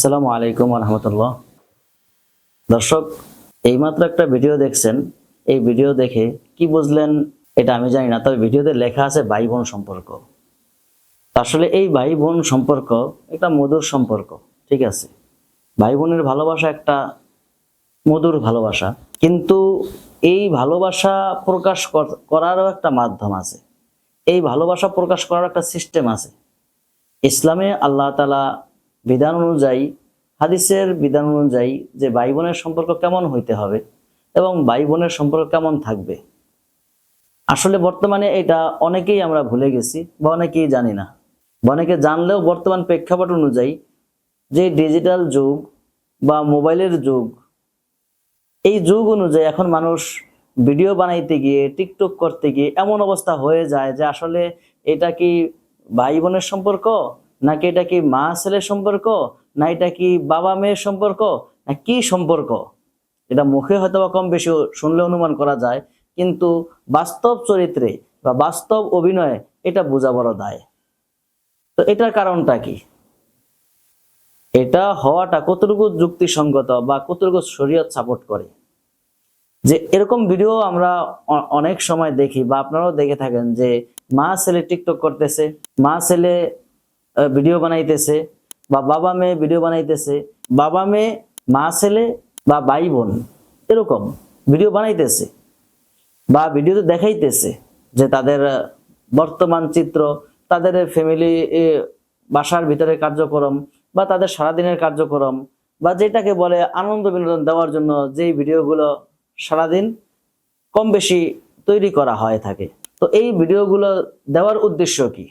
আসসালামু আলাইকুম রহমতুল্লাহ দর্শক, এইমাত্র একটা ভিডিও দেখছেন। এই ভিডিও দেখে কি বুঝলেন এটা আমি জানি না, তবে ভিডিওতে লেখা আছে ভাই বোন সম্পর্ক। আসলে এই ভাই বোন সম্পর্ক একটা মধুর সম্পর্ক, ঠিক আছে? ভাই বোনের ভালোবাসা একটা মধুর ভালোবাসা, কিন্তু এই ভালোবাসা প্রকাশ কর- করারও একটা মাধ্যম আছে। এই ভালোবাসা প্রকাশ করার একটা সিস্টেম আছে। ইসলামে আল্লাহ তালা বিধান অনুযায়ী, হাদিসের বিধান অনুযায়ী যে ভাই বোনের সম্পর্ক কেমন হইতে হবে এবং ভাই বোনের সম্পর্ক কেমন থাকবে। আসলে বর্তমানে এটা অনেকেই আমরা ভুলে গেছি বা অনেকেই জানি না। অনেকে জানলেও বর্তমান প্রেক্ষাপট অনুযায়ী যে ডিজিটাল যুগ বা মোবাইলের যুগ, এই যুগ অনুযায়ী এখন মানুষ ভিডিও বানাইতে গিয়ে, টিকটক করতে গিয়ে এমন অবস্থা হয়ে যায় যে আসলে এটা কি ভাই বোনের সম্পর্ক নাকি এটা কি মা ছেলের সম্পর্ক? না এটা কি বাবা মেয়ের সম্পর্ক? না কি সম্পর্ক? এটা মুখে হয়তো বা কম বেশি শুনলে অনুমান করা যায়, কিন্তু বাস্তব চরিত্রে বা বাস্তব অভিনয়ে এটা বোঝা বড় দায়। তো এটার কারণটা কি? এটা হওয়াটা কতটুকু যুক্তিসঙ্গত বা কতটুকু শরীয়ত সাপোর্ট করে? যে এরকম ভিডিও আমরা অনেক সময় দেখি বা আপনারাও দেখে থাকেন যে মা ছেলে টিকটক করতেছে, মা ছেলে ভিডিও বানাইতেছে বা বাবা মেয়ে ভিডিও বানাইতেছে, বাবা মেয়ে, মা ছেলে বা ভাই বোন, এরকম ভিডিও বানাইতেছে বা ভিডিওতে দেখাইতেছে যে তাদের বর্তমান চিত্র, তাদের ফ্যামিলি বাসার ভিতরে কার্যক্রম বা তাদের সারাদিনের কার্যক্রম বা যেটাকে বলে আনন্দ বিনোদন দেওয়ার জন্য যেই ভিডিওগুলো সারাদিন কম বেশি তৈরি করা হয়ে থাকে। তো এই ভিডিওগুলো দেওয়ার উদ্দেশ্য কি?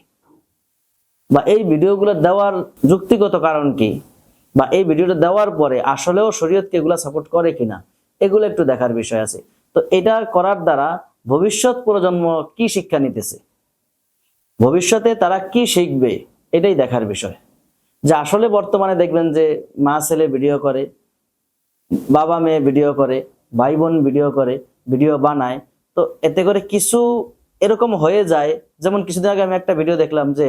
বা এই ভিডিওগুলো দেওয়ার যুক্তিগত কারণ কি? বা এই ভিডিওটা দেওয়ার পরে আসলেও শরীয়তকে এগুলা সাপোর্ট করে কিনা? এগুলো একটু দেখার বিষয় আছে। তো এটা করার দ্বারা ভবিষ্যৎ প্রজন্ম কি শিক্ষা নিতেছে? ভবিষ্যতে তারা কি শিখবে? এটাই দেখার বিষয়। যে আসলে বর্তমানে দেখবেন যে মা ছেলে ভিডিও করে, বাবা মেয়ে ভিডিও করে, ভাই বোন ভিডিও করে, ভিডিও বানায়। তো এতে করে কিছু এরকম হয়ে যায়। যেমন কিছুদিন আগে আমি একটা ভিডিও দেখলাম যে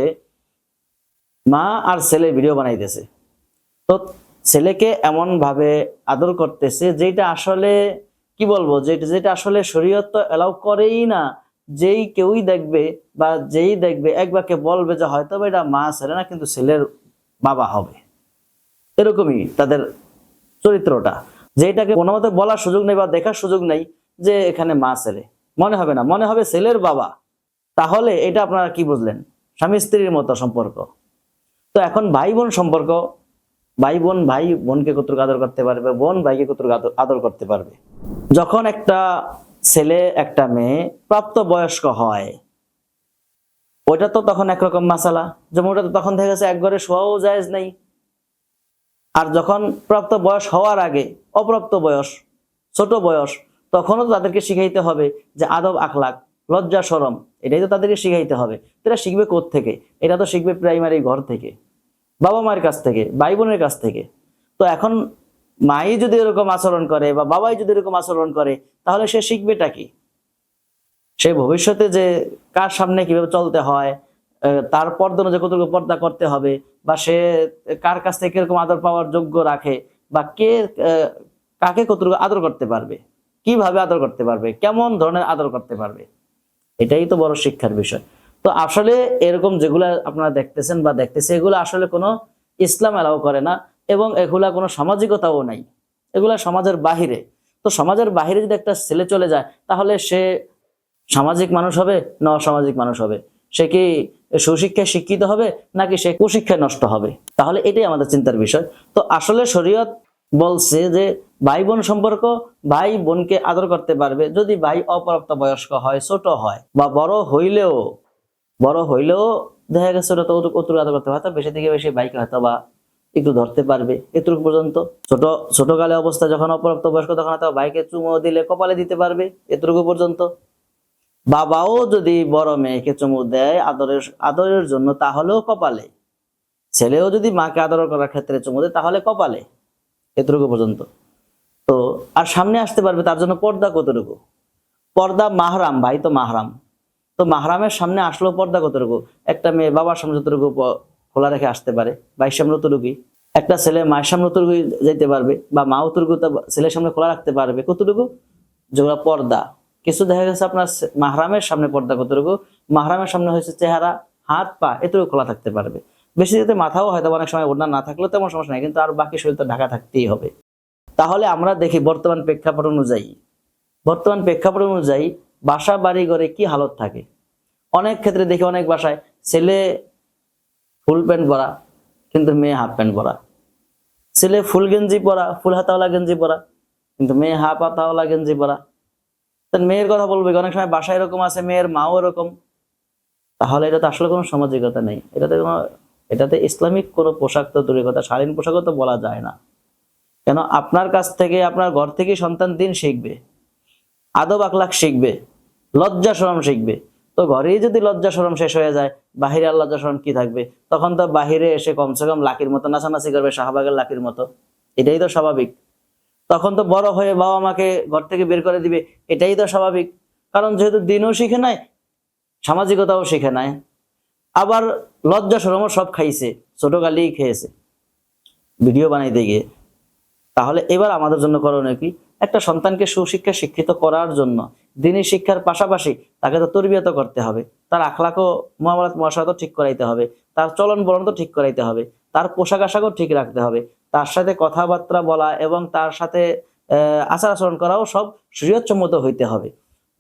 মা আর ছেলে ভিডিও বানাইতেছে। তো ছেলেকে এমন ভাবে আদর করতেছে যেটা আসলে, কি বলব যেটা আসলে শরীয়ত তো এলাও করেই না। যেই কেউই দেখবে বা যেই দেখবে একবারকে বলবে যে হয়তো এটা মা, ছেলে না, কিন্তু ছেলের বাবা হবে। এরকমই তাদের চরিত্রটা। যেটাকে কোনো মতে বলার সুযোগ নেই বা দেখার সুযোগ নেই যে এখানে মা, ছেলে। মনে হবে না, মনে হবে ছেলের বাবা। তাহলে এটা আপনারা কি বুঝলেন? স্বামী স্ত্রীর মতো সম্পর্ক। এখন ভাই বোন সম্পর্ক ভাই বোন ভাই বোনকে কতটুকু আদর করতে পারবে, বোন ভাইকে কতটুকু আদর- করতে পারবে? যখন একটা ছেলে, একটা মেয়ে প্রাপ্ত বয়স্ক হয়, ওইটা তো তখন একরকম মাসালা। যেমন ওটা তো তখন দেখা গেছে এক ঘরে শোয়াও জায়েজ নেই। আর যখন প্রাপ্ত বয়স হওয়ার আগে অপ্রাপ্ত বয়স ছোট বয়স, তখনও তো তাদেরকে শিখাইতে হবে যে আদব আখলাক, লজ্জা সরম, এটাই তো তাদেরকে শিখাইতে হবে। এরা শিখবে থেকে এটা তো শিখবে প্রাইমারি ঘর থেকে। বাবা মায়ের কাছ থেকে, ভাই বোনের কাছ থেকে। তো এখন মাই যদি এরকম আচরণ করে বা বাবাই যদি এরকম আচরণ করে, তাহলে সে শিখবেটা কি? সে ভবিষ্যতে যে কার সামনে কীভাবে চলতে হয় তার পর্দা অনুযায়ী কতটুকু পর্দা করতে হবে, বা সে কার কাছ থেকে কীরকম আদর পাওয়ার যোগ্য রাখে, বা কে কাকে কতটুকু আদর করতে পারবে, কীভাবে আদর করতে পারবে, কেমন ধরনের আদর করতে পারবে, এটাই তো বড় শিক্ষার বিষয়। তো আসলে এরকম যেগুলা আপনারা দেখতেছেন বা দেখতেছে, এগুলো আসলে কোনো ইসলাম এলাও করে না এবং এগুলা কোনো সামাজিকতাও নাই। এগুলা সমাজের বাহিরে। তো সমাজের বাহিরে যদি একটা ছেলে চলে যায়, তাহলে সে সামাজিক মানুষ হবে না অসামাজিক মানুষ হবে? সে কি সুশিক্ষায় শিক্ষিত হবে নাকি সে কুশিক্ষায় নষ্ট হবে? তাহলে এটাই আমাদের চিন্তার বিষয়। তো আসলে শরীয়ত বলছে যে ভাই বোন সম্পর্ক ভাই বোনকে আদর করতে পারবে। যদি ভাই অপ্রাপ্ত বয়স্ক হয়, ছোট হয় বা বড় হইলেও বড় হইলেও দেখা গেছে ওটা তো অত- অতটুকু আদর করতে পারতো, বেশি থেকে বেশি ভাইকে হয়তো বা একটু ধরতে পারবে এতটুকু পর্যন্ত। ছোট ছোটকালে অবস্থা যখন অপ্রাপ্ত বয়স্ক, তখন হয়তো বাইকে চুমো দিলে কপালে দিতে পারবে এতটুকু পর্যন্ত। বাবাও যদি বড় মেয়েকে চুমু দেয় আদরের আদরের জন্য, তাহলেও কপালে। ছেলেও যদি মাকে আদর করার ক্ষেত্রে চুমু দেয়, তাহলে কপালে এতটুকু পর্যন্ত। তো, আর সামনে আসতে পারবে তার জন্য পর্দা কতটুকু? পর্দা মাহরাম, ভাই তো মাহরাম। তো মাহরামের সামনে আসলেও পর্দা কতটুকু একটা মেয়ে বাবার সামনে যতটুকু খোলা রেখে আসতে পারে। ভাইয়ের সামনে ততটুকুই একটা ছেলে মায়ের সামনে অতটুকু যেতে পারবে বা মা অতটুকু তার ছেলের সামনে খোলা রাখতে পারবে। কতটুকু যেগুলো পর্দা। কিছু দেখা গেছে আপনার মাহরামের সামনে পর্দা কতটুকু মাহরামের সামনে হয়েছে চেহারা, হাত, পা এতটুকু খোলা থাকতে পারবে। বেশি যাতে মাথাও হয়তো অনেক সময় ওড়না না থাকলেও তেমন সমস্যা নেই, কিন্তু আর বাকি শরীর তো ঢাকা থাকতেই হবে। তাহলে আমরা দেখি বর্তমান প্রেক্ষাপট অনুযায়ী। বর্তমান প্রেক্ষাপট অনুযায়ী বাসা, বাড়ি ঘরে কি হালত থাকে? অনেক ক্ষেত্রে দেখি অনেক বাসায় ছেলে ফুল প্যান্ট পরা, কিন্তু মেয়ে হাফ প্যান্ট পরা। ছেলে ফুল গেঞ্জি পরা, ফুল হাতাওয়ালা গেঞ্জি পরা, কিন্তু মেয়ে হাফ হাতাওয়ালা গেঞ্জি পরা। মেয়ের কথা বলবে অনেক সময় বাসায় এরকম আছে, মেয়ের মাও এরকম। তাহলে এটা তো আসলে কোনো সামাজিকতা নেই। এটাতে কোনো, এটাতে ইসলামিক কোনো পোশাক তো দূরের কথা, শালীন পোশাকও তো বলা যায় না। কেন? আপনার কাছ থেকে, আপনার ঘর থেকে সন্তান দিন শিখবে। আদব আখলাখ শিখবে। লজ্জা শরম শিখবে। তো ঘরেই যদি লজ্জা শরম শেষ হয়ে যায়, বাহিরে আর লজ্জা শরম কি থাকবে? তখন তো বাহিরে এসে কমসে কম লাকির মতো নাচানাচি করবে, শাহবাগের লাকির মতো। এটাই তো স্বাভাবিক। তখন তো বড় হয়ে বাবা মাকে ঘর থেকে বের করে দিবে, এটাই তো স্বাভাবিক। কারণ যেহেতু দিনও শিখে নাই, সামাজিকতাও শিখে নাই, আবার লজ্জা শরমও সব খাইছে ছোট গালিই খেয়েছে। ভিডিও বানাইতে গিয়ে। তাহলে এবার আমাদের জন্য করণীয় কি? একটা সন্তানকে সুশিক্ষা শিক্ষিত করার জন্য দিনী শিক্ষার পাশাপাশি তাকে তো তরবিয়ত করতে হবে। তার আখলাকও মহামারাত মহাশাত ঠিক করাইতে হবে। তার চলন বলন তো ঠিক করাইতে হবে। তার পোশাক আশাকও ঠিক রাখতে হবে। তার সাথে কথাবার্তা বলা এবং তার সাথে আচার আচরণ করাও সব শরীয়তসম্মত হইতে হবে।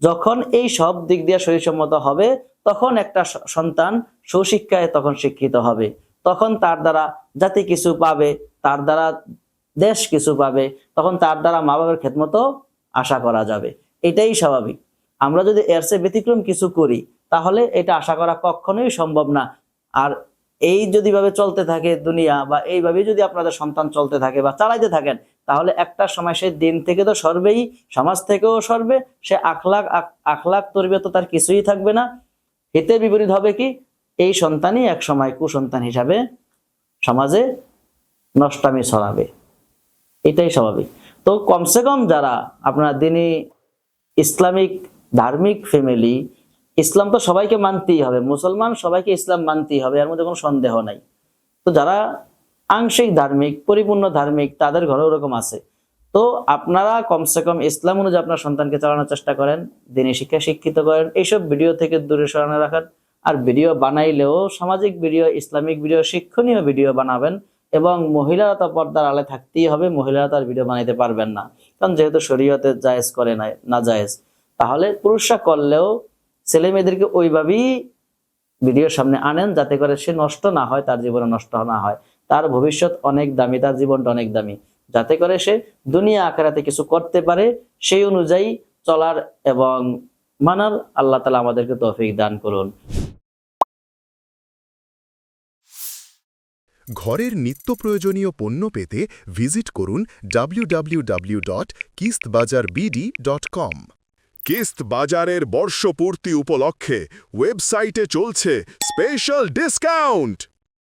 যখন এই সব দিক দিয়ে শরীরসম্মত হবে, তখন একটা সন্তান সুশিক্ষায় তখন শিক্ষিত হবে। তখন তার দ্বারা জাতি কিছু পাবে, তার দ্বারা দেশ কিছু পাবে, তখন তার দ্বারা মা বাবার খেদমতো আশা করা যাবে। এটাই স্বাভাবিক। আমরা যদি এর চেয়ে ব্যতিক্রম কিছু করি, তাহলে এটা আশা করা কখনোই সম্ভব না। আর এই যদি ভাবে চলতে থাকে দুনিয়া বা এইভাবে যদি আপনাদের সন্তান চলতে থাকে বা চালাইতে থাকেন, তাহলে একটা সময় সে দিন থেকে তো সরবেই, সমাজ থেকেও সরবে, সে আখলাক আখ- আখলাক তরবে তো তার কিছুই থাকবে না। হিতে বিপরীত হবে কি? এই সন্তানই এক সময় কুসন্তান হিসাবে সমাজে নষ্টামি ছড়াবে। এটাই স্বাভাবিক। তো কমসে কম যারা আপনার দিনই ইসলামিক, ধার্মিক ফ্যামিলি ইসলাম তো সবাইকে মানতেই হবে। মুসলমান সবাইকে ইসলাম মানতেই হবে, এর মধ্যে কোনো সন্দেহ নাই। তো যারা আংশিক ধার্মিক, পরিপূর্ণ ধার্মিক, তাদের ঘরে ওরকম আছে। তো আপনারা কমসে কম ইসলাম অনুযায়ী আপনার সন্তানকে চালানোর চেষ্টা করেন, দিনী শিক্ষা শিক্ষিত করেন, এইসব ভিডিও থেকে দূরে সরানো রাখান আর ভিডিও বানাইলেও সামাজিক ভিডিও, ইসলামিক ভিডিও, শিক্ষণীয় ভিডিও বানাবেন। এবং মহিলারা তো পর্দার আলে থাকতেই হবে, মহিলারা তার ভিডিও বানাইতে পারবেন না। কারণ যেহেতু শরীয়তে জায়েজ করে না না জায়েজ। তাহলে পুরুষরা করলেও ছেলে মেয়েদেরকে ওইভাবেই ভিডিওর সামনে আনেন যাতে করে সে নষ্ট না হয়, তার জীবনে নষ্ট না হয়। তার ভবিষ্যৎ অনেক দামি, তার জীবনটা অনেক দামি। যাতে করে সে দুনিয়া আকারাতে কিছু করতে পারে, সেই অনুযায়ী চলার এবং মানার আল্লাহ তালা আমাদেরকে তৌফিক দান করুন। ঘরের নিত্য প্রয়োজনীয় পণ্য পেতে ভিজিট করুন www.kistbazarbd.com কিস্ত বাজারের বর্ষপূর্তি উপলক্ষে ওয়েবসাইটে চলছে স্পেশাল ডিসকাউন্ট।